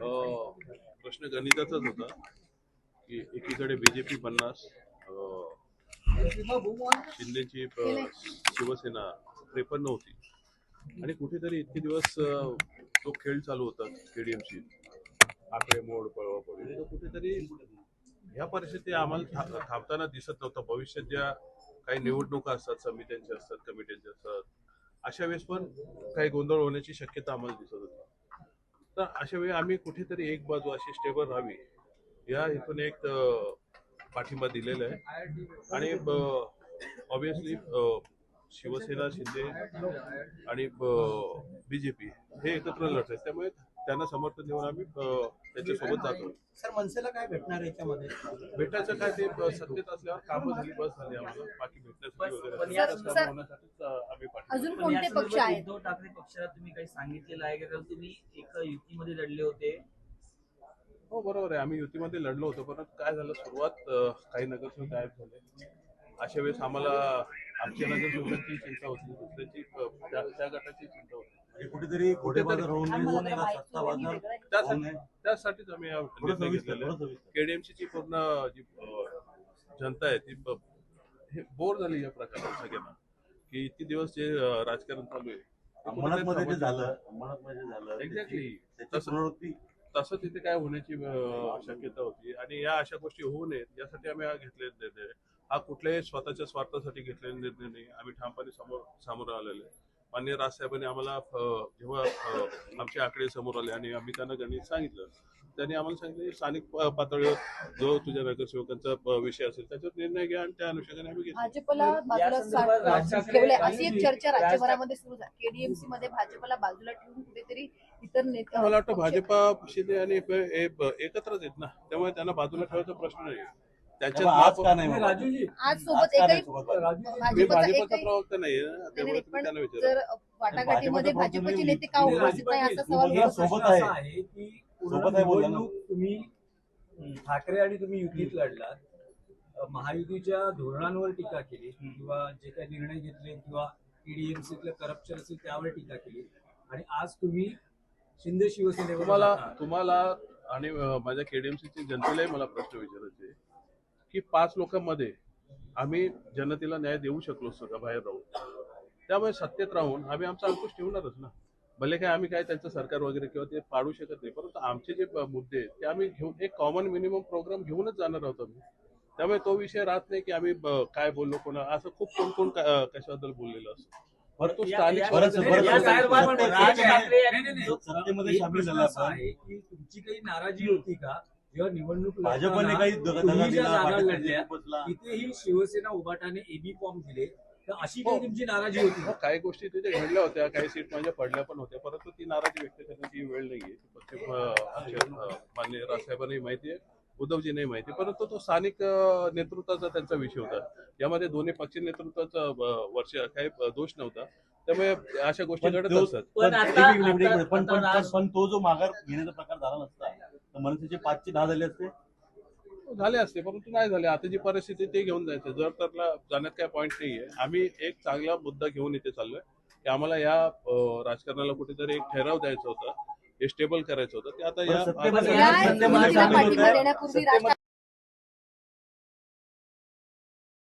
प्रश्न गणिताचाच होता की एकीकडे बीजेपी पन्नास शिंदेची शिवसेना त्रेपन्न होती. आणि कुठेतरी इतके दिवस तो खेळ चालू होता केडीएमसी आकडे मोड पळवा कुठेतरी ह्या परिस्थिती आम्हाला था- थांबताना दिसत नव्हतं. भविष्यात ज्या काही निवडणुका असतात समित्यांच्या असतात कमिट्यांच्या असतात अशा वेळेस पण काही गोंधळ होण्याची शक्यता आम्हाला दिसत होती. तर अशा वेळी आम्ही कुठेतरी एक बाजू अशी स्टेबल राहावी. या हेतून एक पाठिंबा दिलेला आहे. आणि ऑब्विसली शिवसेना शिंदे आणि बीजेपी हे एकत्र लढत आहेत. त्यामुळे त्यांना समर्थन देऊन आम्ही त्यांच्यासोबत जातो. सर मनसेला काय भेटणार आहे याच्यामध्ये? भेटायचं काय ते सत्तेत असल्यावर कामं झाली बस झाली आम्हाला बाकी भेटण्यासाठी वगैरे होण्यासाठीच आम्ही अजून पण कोणते पक्ष आहेत? उद्धव ठाकरे पक्षाला तुम्ही काही सांगितलेलं आहे का? कारण तुम्ही एका युतीमध्ये लढले होते. हो बरोबर आहे. आम्ही युतीमध्ये लढलो होतो परंतु काय झालं? सुरुवात काही नगरसेवक गायब झाले. अशा वेळेस आम्हाला आमच्या नगरसेवकांची चिंता होती दुसऱ्याची त्या त्या गटाची चिंता होती म्हणजे कुठेतरी होऊ नये आम्हाला सत्ता नाही, बाजार. होऊ त्यासाठी नये त्यासाठीच आम्ही हा थोडं निर्णय सविस्तर घेतलेला थोडं आहे सविस्तर केडीएमसी ची पूर्ण जी अं, जनता आहे ती ब- हे बोर झाली या प्रकारात सगळ्यांना की इतके दिवस जे अं, राजकारण चालू आहे ते अंमलात मध्ये कुठेतरी जे झालं अंमलात मध्ये झालं Exactly. त्याची तसं- पुनरावृत्ती तसं तिथे काय होण्याची अं, शक्यता होती आणि या अशा गोष्टी होऊ नयेत यासाठी आम्ही हा घेतलेला निर्णय. हा कुठल्याही स्वतःच्या स्वार्थासाठी घेतलेला निर्णय नाही. आम्ही ठामपणे समोर सामोरं आलेलो मान्य राजसाहेबांनी आम्हाला जेव्हा आमचे आकडे समोर आले आणि आम्ही त्यांना गणित सांगितलं त्यांनी आम्हाला सांगितलं की स्थानिक पातळीवर जो तुझ्या नगरसेवकांचा विषय असेल त्याच्यावर निर्णय घ्या आणि त्या अनुषंगाने आम्ही घेतला भाजपला अशी एक चर्चा राज राज्यभरामध्ये सुरू झाली. केडीएमसी मध्ये भाजपला बाजूला ठेवून कुठेतरी इतर नेते मला वाटतं भाजपा शिंदे आणि एकत्रच आहेत ना. त्यामुळे त्यांना बाजूला ठेवायचा प्रश्न नाही त्यांच्यात का नाही राजूजी आज आज सोबत का नाही एकही सोबत? मी भाजपचा भाजपचा एकही प्रवक्ता नाही, त्यामुळे नाही, तुम्ही पण त्यांना विचारा जर वाटाघाटीमध्ये भाजपचा नेते का उपस्थित नाही असा सवाल. सोबत प्रश्न आहे. असा आहे की पूर्ण सोबत आहे बोलला ना. निवडणूक तुम्ही ठाकरे आणि तुम्ही युतीत लढलात अं, महायुतीच्या धोरणांवर टीका केली किंवा जे काही निर्णय घेतले किंवा ईडीएमसीतलं करप्शन असेल त्यावर टीका केली आणि आज तुम्ही शिंदे शिवसेनेवर तुम्हाला जाता. तुम्हाला आणि अं, माझ्या केडीएमसीची जनतेलाही मला प्रश्न विचारायचे आहे की पाच लोकांमध्ये आम्ही जनतेला न्याय देऊ शकलो असतो का बाहेर राहून. त्यामुळे सत्तेत राहून आम्ही आमचा अंकुश ठेवणारच ना. भले काय आम्ही काय त्यांचं सरकार वगैरे किंवा ते पाडू शकत नाही परंतु आमचे जे मुद्दे आहेत ते आम्ही घेऊन एक कॉमन मिनिमम प्रोग्राम घेऊनच जाणार आहोत आम्ही. त्यामुळे तो विषय राहत नाही की आम्ही काय बोललो कोणा असं खूप कोण कोण कशाबद्दल बोललेलं असं परंतु स्थानिक. सत्तेमध्ये झाला तुमची काही नाराजी होती का? जेव्हा निवडणूक भाजपने काही जागा लढल्या. तिथेही शिवसेना उभाटाने एबी फॉर्म दिले तर अशी काही हो. तुमची नाराजी होती हो? काही गोष्टी तिथे घडल्या होत्या काही सीट माझ्या पडल्या पण होत्या परंतु ती नाराजी व्यक्त करण्याची वेळ नाहीये अं, माननीय राजसाहेबांनाही माहिती आहे उद्धवजींनाही माहिती आहे. परंतु तो स्थानिक नेतृत्वाचा त्यांचा विषय होता यामध्ये दोन्ही पक्ष नेतृत्वाचा वर्ष काही दोष नव्हता त्यामुळे अशा गोष्टी घडत असतात पण तो जो माघार घेण्याचा प्रकार झाला नसता तर मनसेचे पाचशे दहा झाले असते. झाले असते परंतु नाही झाले. आता जी परिस्थिती ते घेऊन जायचं. जर त्यातला जाण्यात काय पॉईंट नाहीये आम्ही एक चांगला मुद्दा घेऊन इथे चाललोय. की आम्हाला या राजकारणाला कुठेतरी एक ठराव द्यायचा होता. हे स्टेबल करायचं होतं. ते आता या